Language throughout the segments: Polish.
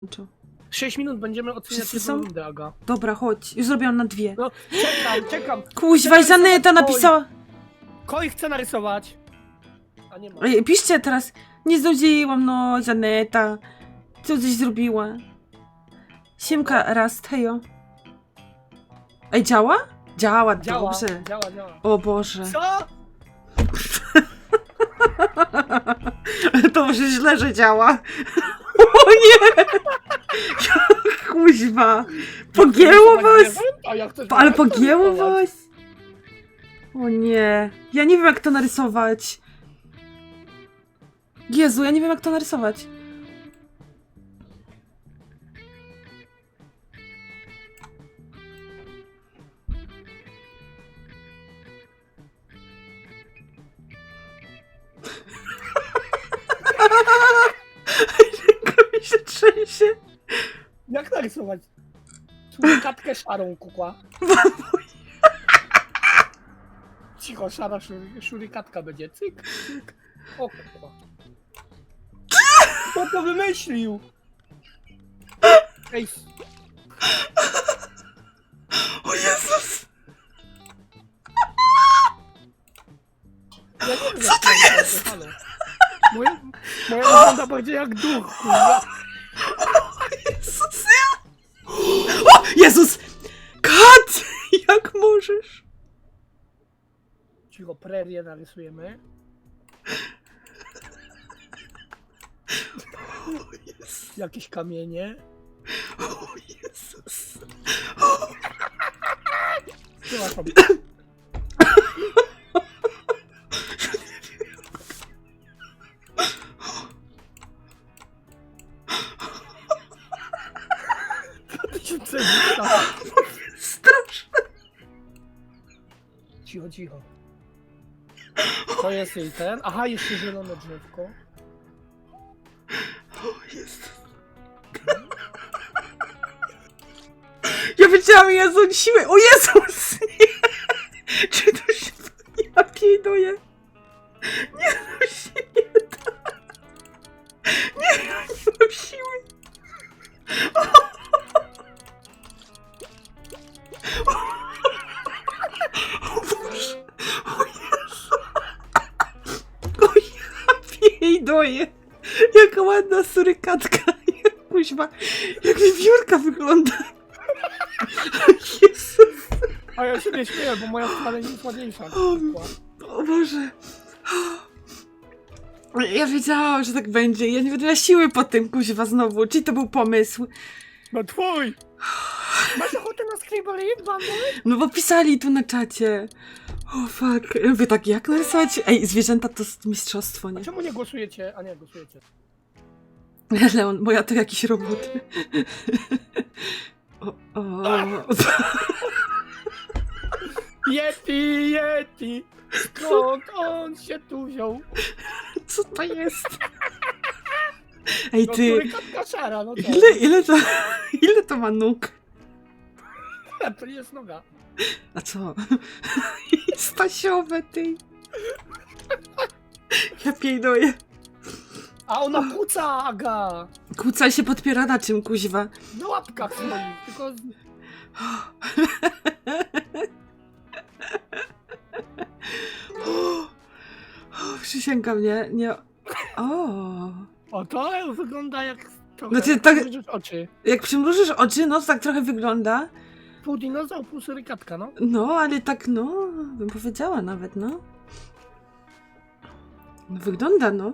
Kończą. 6 minut będziemy oceniać Wszyscy jedną są? rundę, Aga. Dobra, chodź. Już zrobiłam na dwie. No, czekam, czekam. Kuźwa, i Żaneta napisała. Koi chce narysować. A nie ma. Ej, piszcie teraz. Nie zdążyłam, no, Żaneta. Co coś zrobiła? Siemka, raz, hejo. Ej, działa? Działa, Działa, dobrze. działa, działa. O Boże. Co? To może źle, że działa. O nie! Kuźwa. Pogięło was? A ja chcę Ale pogięło was? O nie. Ja nie wiem, jak to narysować. Jezu, ja nie wiem, jak to narysować. Trzęsie. Jak narysować? Surykatkę szarą, kukła. Cicho, szara szur- szurikatka będzie. Cyk, cyk. O, kukła. Kto to wymyślił? Ej, O Jezus! ja nie wiem, Co to jest? Moja, moja wygląda bardziej jak duch, kurwa. Jezus, ja... O! Jezus! Kat! Jak możesz? Cicho, prerię narysujemy. O Jezus, Jakieś kamienie. o Jezus. Przepraszam. Co Cicho. To jest jej ten. Aha, jeszcze zielone drzewko. O Jezus. Ja wiedziałam, Jezu, siłę. O Jezus! Jak wiewiórka wygląda. Jezus. A ja się nie śmieję, bo moja wcale nie jest ładniejsza. O, o Boże. Ja wiedziałam, że tak będzie. Ja nie będę miała siły po tym, kuźwa, znowu. Czy to był pomysł? No twój! Masz ochotę na Scribble? No bo pisali tu na czacie. O fuck. Ja mówię tak, jak narysować? Ej, zwierzęta to jest mistrzostwo, nie? Czemu nie głosujecie? A nie, głosujecie. Leon, bo ja to jakiś robot. O, o. Yeti, Yeti! Skąd on się tu wziął? Co to jest? Ej, No ty. surykatka szara, no to. Ile, ile to, ile to ma nóg? To nie jest noga. A co? Stasiowe, ty. Ja piejduję. A ona kuca, Aga! Kłóca się podpiera na czym, kuźwa? Na łapkach swoich, tylko... O, przysięgam, nie, nie. O. O, to wygląda jak... Trochę, Znaczy, tak- Przymrużysz oczy. Jak przymrużysz oczy, no to tak trochę wygląda. Pół dinozaur, pół surykatka, no. No, ale tak, no, bym powiedziała nawet, no. No, wygląda, no.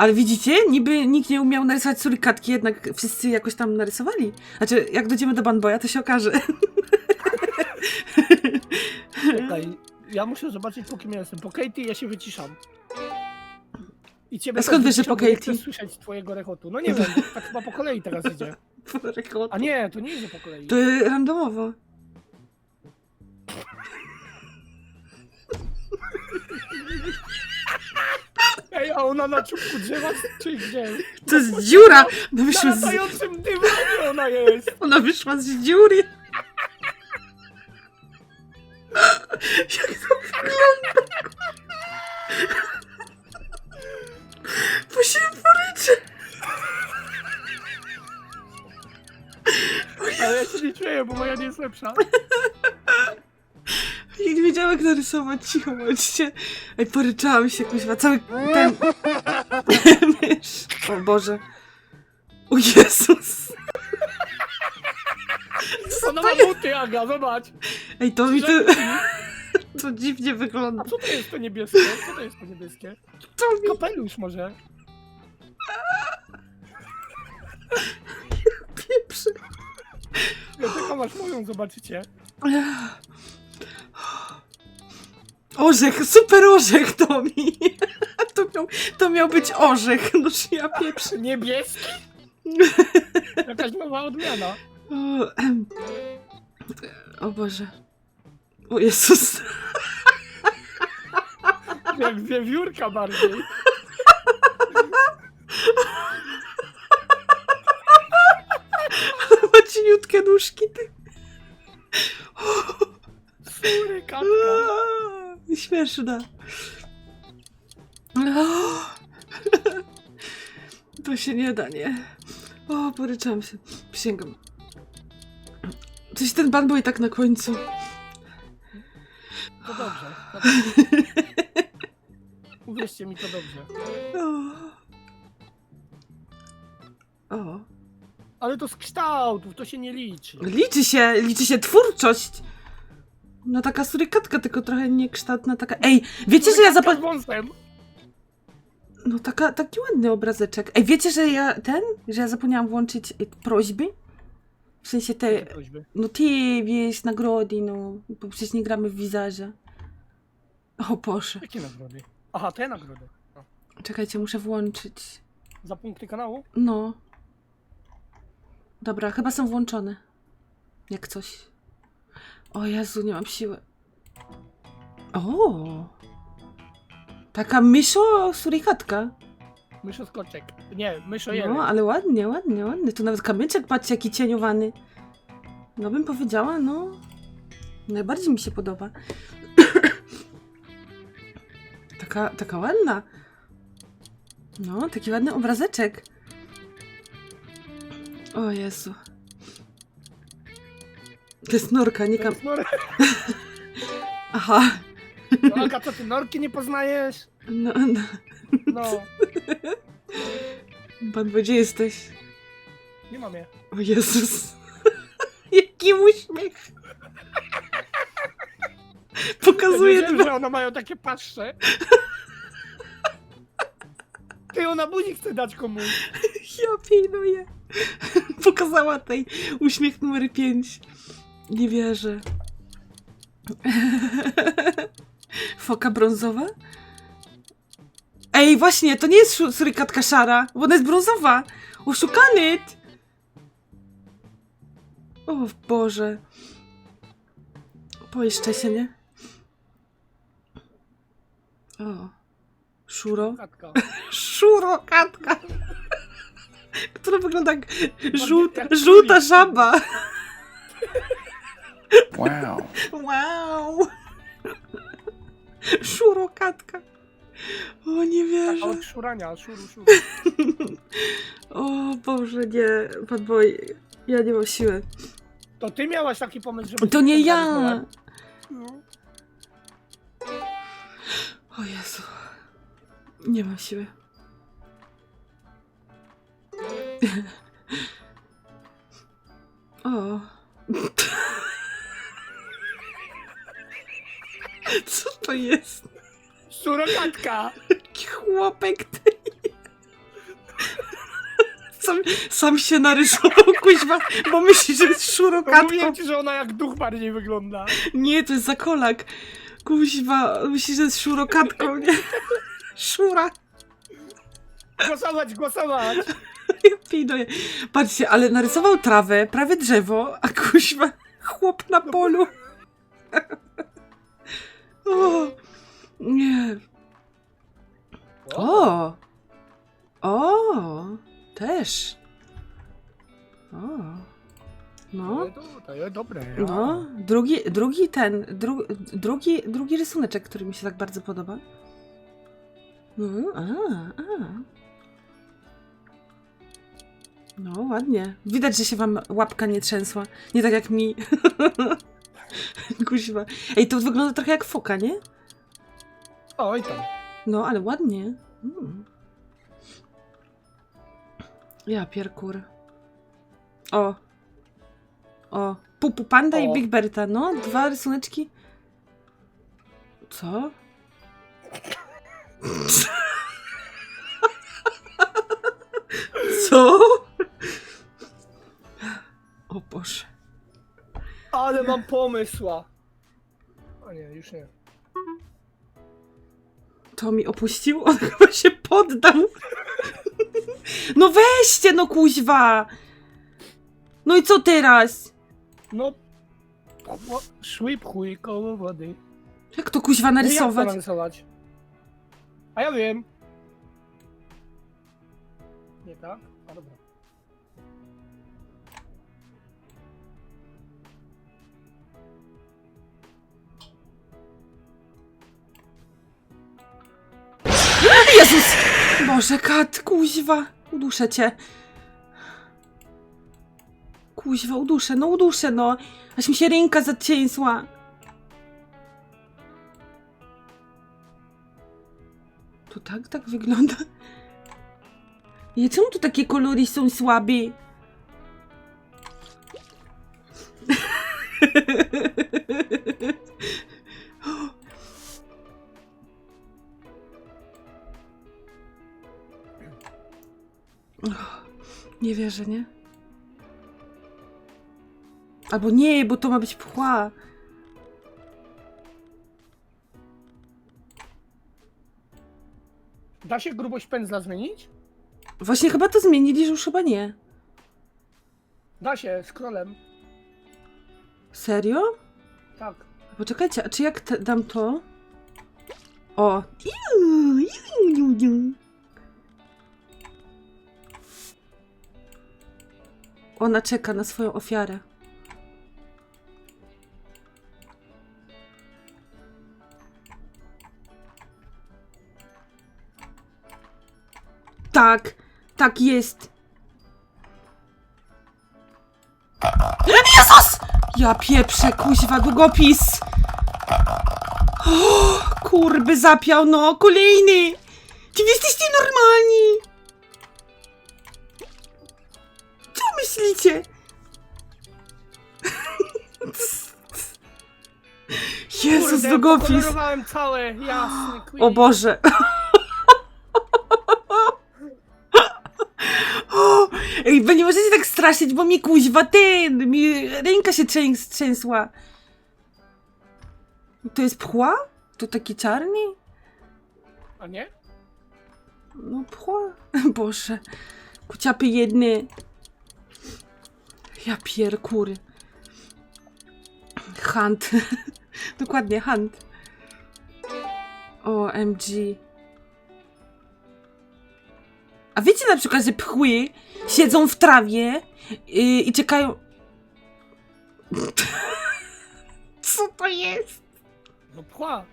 Ale widzicie, niby nikt nie umiał narysować surykatki, jednak wszyscy jakoś tam narysowali. Znaczy, jak dojdziemy do Banboya, to się okaże. Czekaj, ja muszę zobaczyć po kim ja jestem. Po Katie ja się wyciszam. I ciebie A skąd wiesz, że po nie Katie? chcę słyszeć twojego rechotu. No nie wiem, tak chyba po kolei teraz idzie. A nie, to nie idzie po kolei. To randomowo. Ej, a ona na czubku drzewa czy gdzie? To jest dziura! Ona Na wyszła z, latającym dywanie ona jest! ona wyszła z dziury. Jak to wygląda? Bo się poryczę. Ale ja się nie śmieję, bo moja nie jest lepsza. Nie wiedziałam jak narysować, cicho bądźcie. Ej, poryczałam się, kuźwa, cały ten... O Boże. O Jezus. Ona ma buty, Aga, zobacz. Ej, to mi to... To dziwnie wygląda. A co to jest to niebieskie? Co to jest to niebieskie? To mi Kapelusz może. pieprzy. Ja tylko masz moją, zobaczycie. Orzech, super orzech to mi. To miał, to miał być orzech, no ja pieprzy. Niebieski? Jakaś nowa odmiana. O, em. o Boże. O Jezus. Jak wiewiórka bardziej. Ma cieniutkie nóżki, ty. Sury, katka. Aaa, Śmieszna. O, To się nie da, nie? O, poryczam się. Przysięgam. Coś ten ban był i tak na końcu. To dobrze. to dobrze. Uwierzcie mi, to dobrze. O. o. Ale to z kształtów, to się nie liczy. Liczy się, liczy się twórczość. No taka surykatka, tylko trochę niekształtna taka. Ej, wiecie, że ja Z zapomniałam. wąsem. No taka, taki ładny obrazeczek. Ej, wiecie, że ja ten, że ja zapomniałam włączyć y, prośby? W sensie te, no ty, wiesz, nagrody, no, bo przecież nie gramy w wizarze. O Boże. Jakie nagrody? Aha, te nagrody. No. Czekajcie, muszę włączyć. Za punkty kanału? No. Dobra, chyba są włączone. Jak coś. O Jezu, nie mam siły. O! Taka myszo surikatka. Myszoskoczek. Nie, myszo jeden. No, ale ładnie, ładnie, ładnie. Tu nawet kamyczek, patrzcie, jaki cieniowany. No bym powiedziała, no. Najbardziej mi się podoba. taka, taka ładna. No, taki ładny obrazeczek. O Jezu. To jest norka, nie kam... Aha. no, Aga, co ty, norki nie poznajesz? No, no. No, Pan, gdzie jesteś? nie mam je. O Jezus. Jaki uśmiech. Pokazuje Wiedziałem, dwa. że one mają takie paszcze. Ty, ona buzi chce dać komuś. Ja pilnuję. Pokazała tej uśmiech numer 5. Nie wierzę. Foka brązowa? Ej, właśnie, to nie jest surykatka szara, bo ona jest brązowa. Oszukany! O Boże. Pojeszcze się, nie? O. Szuro? Katka. Szuro, katka. Która wygląda jak żółt, jak żółta królik. żaba. Wow. Wow. Szuro, katka. O, nie Taka wierzę. od szurania, szuru, szuru. O Boże, nie. Bad boy, ja nie mam siły. To ty miałaś taki pomysł, żeby... To nie ja. zarysować? No. O Jezu. Nie mam siły. O. Co to jest? Surokatka! Jaki chłopek ty. Sam, sam się narysował, kuźwa, bo myśli, że jest szurokatką. Mówiłem ci, że ona jak duch bardziej wygląda. Nie, to jest zakolak. Kuźwa, myśli, że jest szurokatką, nie? Szura. Głosować, głosować! Ja pinuję. Patrzcie, ale narysował trawę, prawie drzewo, a kuźwa, chłop na polu. O, nie. O! O! Też. O. No. To, jest dobre. ja. No, drugi, drugi ten, dru, drugi, drugi rysuneczek, który mi się tak bardzo podoba. No, a, a. No, ładnie. Widać, że się wam łapka nie trzęsła. Nie tak jak mi. Kuźwa. Ej, to wygląda trochę jak foka, nie? Oj tam. No, ale ładnie. Mm. Ja pierkur. O. O. Pupu Panda i O. Big Berta. No, dwa rysuneczki. Co? Co? O Boże. Ale mam pomysła. O nie, już nie. To mi opuścił? On chyba się poddał. No weźcie, no kuźwa! No i co teraz? No. pchło- Szły pchuj koło wody. Jak to kuźwa No jak to narysować? narysować? A ja wiem. Nie tak? Boże, kat, kuźwa. Uduszę cię. Kuźwa, uduszę, no uduszę, no. Aż mi się ręka zacięsła. To tak, tak wygląda? Nie, czemu tu takie kolory są słabe? Wierzę, nie? Albo nie, bo to ma być pchła. Da się grubość pędzla zmienić? Właśnie chyba to zmienili, że już chyba nie. Da się, scrollem. Serio? Tak. Poczekajcie, a czy jak te, dam to? O! Iu, iu, iu, iu. Ona czeka na swoją ofiarę. Tak, tak jest. Jezus! Ja pieprzę, kuźwa, długopis. O, kurby zapiał, no, kolejny. Czy wy jesteście normalni? Myślicie? Jezus, Kurde, długopis. pokolorowałem całe. O Boże. O, Ej, wy nie możecie tak straszyć, bo mi kuźwa ten, mi ręka się trzęs, trzęsła. To jest pchła? To taki czarny? A nie? No pchła. Boże. Kuciapy jedne. Ja pierkury. Hunt. Dokładnie, hunt. OMG. A wiecie na przykład, że pchły siedzą w trawie yy, i czekają... Co to jest? No pchła.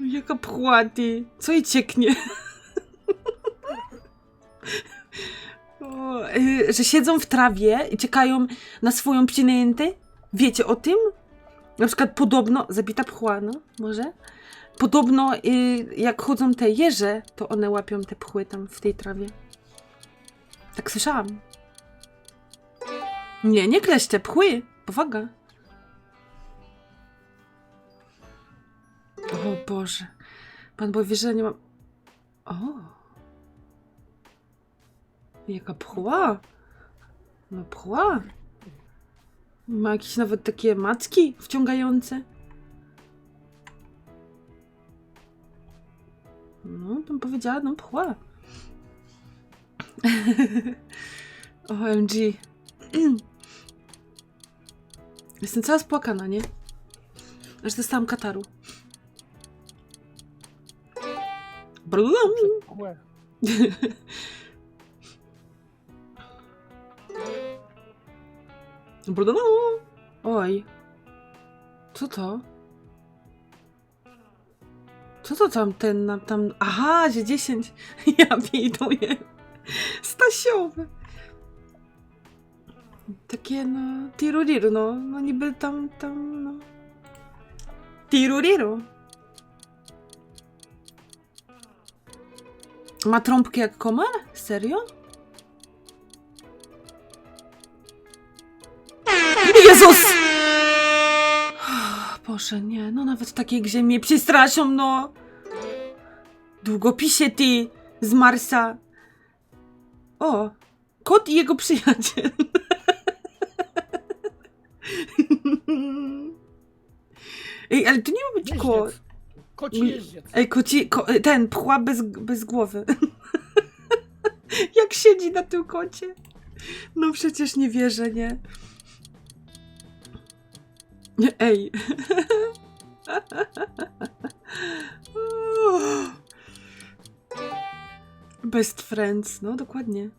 Jaka pchła, ty. Co jej cieknie? y, że siedzą w trawie i czekają na swoją przynętę? Wiecie o tym? Na przykład podobno, zabita pchła, no, może? Podobno y, jak chodzą te jeże, to one łapią te pchły tam w tej trawie. Tak słyszałam. Nie, nie kleszcze, pchły. Powaga. O Boże. Pan Bóg wie, że nie mam... O. Jaka pchła. No pchła. Ma jakieś nawet takie macki wciągające. No, bym powiedziała, no pchła. OMG. Jestem cała spłakana, nie? Aż dostałam kataru. Blum. Pchłę. Blum. Oj. Co to? Co to tam ten tam. Aha, że 10. Ja piduję. Stasiowe. Takie, no, tiruriru, no. No niby tam, tam, no. Tiruriru. Ma trąbkę jak komar? Serio? Jezus! Boże, nie, no nawet takie grze mnie przestraszą, no. Długopisie ty z Marsa. O, kot i jego przyjaciel. Ej, ale to nie ma być kot. Koci jeździec. Ej, koci, ko, ten pchła bez, bez głowy. Jak siedzi na tym kocie. No przecież nie wierzę, nie? Nie, Ej. Best friends, no dokładnie.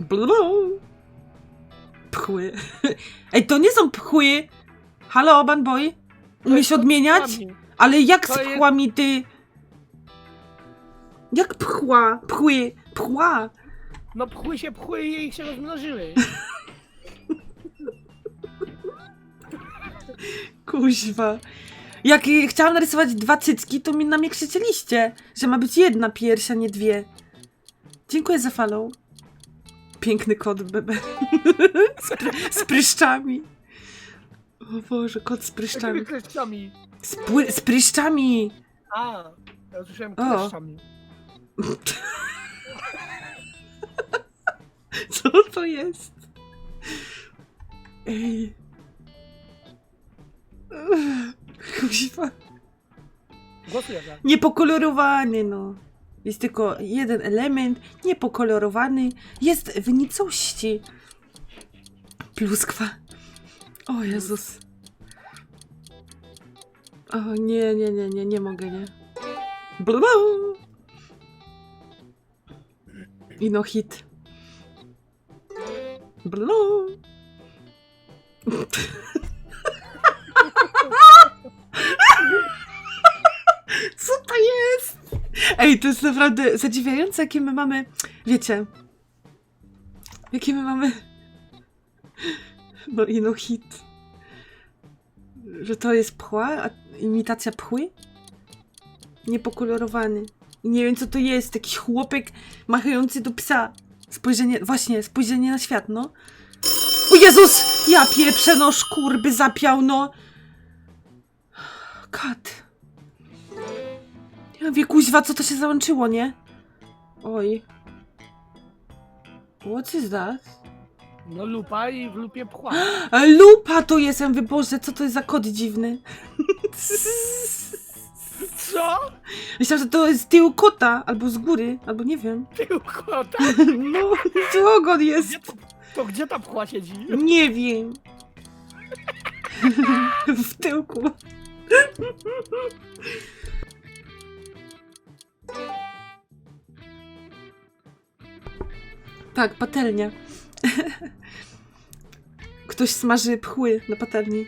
Blu. Pchły. Ej, to nie są pchły. Halo, Banboy? Umiesz odmieniać? Ale jak z To jest- pchłami ty? Jak pchła? Pchły? Pchła? No pchły się pchły i się rozmnożyły. Kuźwa. Jak chciałam narysować dwa cycki, to mi na mnie krzyczeliście, że ma być jedna pierś, a nie dwie. Dziękuję za follow. Piękny kot, bebe. Z, pry- z pryszczami. O Boże, kot z pryszczami. Kleszczami. Z, pły- z pryszczami. A, ja słyszałem O. kleszczami. Co to jest? Ej. Kuźwa. Za. Niepokolorowany, no. Jest tylko jeden element, niepokolorowany. Jest w nicości. Pluskwa. O Jezus. O nie, nie, nie, nie, nie mogę, nie. Blu. I no hit. Blu. Co to jest? Ej, to jest naprawdę zadziwiające, jakie my mamy. Wiecie. Jakie my mamy. No i no hit. Że to jest pchła, imitacja pchły? Niepokolorowany. I nie wiem, co to jest. Taki chłopek machający do psa. Spojrzenie, właśnie, spojrzenie na świat, no. O Jezus! Ja pieprzę, no szkurby zapiał, no. Kat. Ja wie, kuźwa, co to się załączyło, nie? Oj. What is that? No lupa i w lupie pchła. Lupa to jest, ja mówię, Boże, co to jest za kod dziwny? Co? Myślałam, że to jest z tyłu kota, albo z góry, albo nie wiem. Tyłko, tak? No, co ogon jest? Gdzie to, to gdzie ta pchła siedzi? Nie wiem. W tyłku. Tak, patelnia. Ktoś smaży pchły na patelni.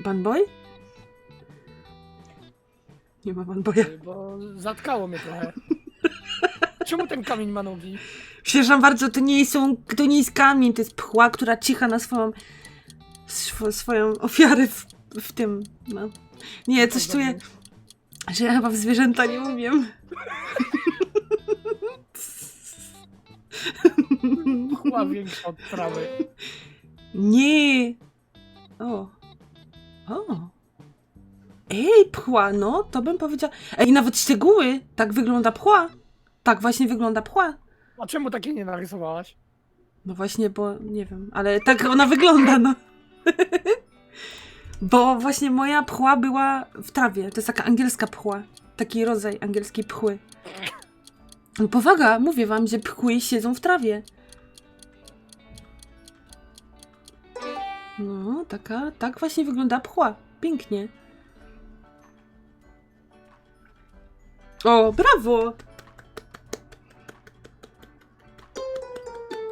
Banboy? Nie ma Banboya. Bo zatkało mnie trochę. Czemu ten kamień ma nogi? Przepraszam bardzo, to nie, są, to nie jest kamień, to jest pchła, która cicha na swoją, swo, swoją ofiarę w, w tym, no. Nie, coś czuję, że ja chyba w zwierzęta nie umiem. Pchła większa od trawy. Nie. O. O. Ej, pchła, no, to bym powiedziała. Ej, nawet szczegóły, tak wygląda pchła. Tak właśnie wygląda pchła. A czemu takie nie narysowałaś? No właśnie, bo nie wiem, ale tak ona wygląda, no. bo właśnie moja pchła była w trawie. To jest taka angielska pchła. Taki rodzaj angielskiej pchły. No powaga, mówię wam, że pchły siedzą w trawie. No, taka, tak właśnie wygląda pchła. Pięknie. O, brawo!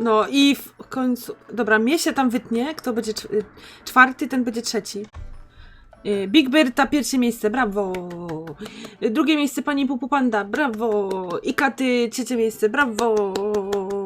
No i w końcu. Dobra, mnie się tam wytnie. Kto będzie cz- czwarty, ten będzie trzeci. Y, Big Berta pierwsze miejsce, brawo. Y, Drugie miejsce pani Pupu Panda, brawo. I Katy trzecie miejsce, brawo.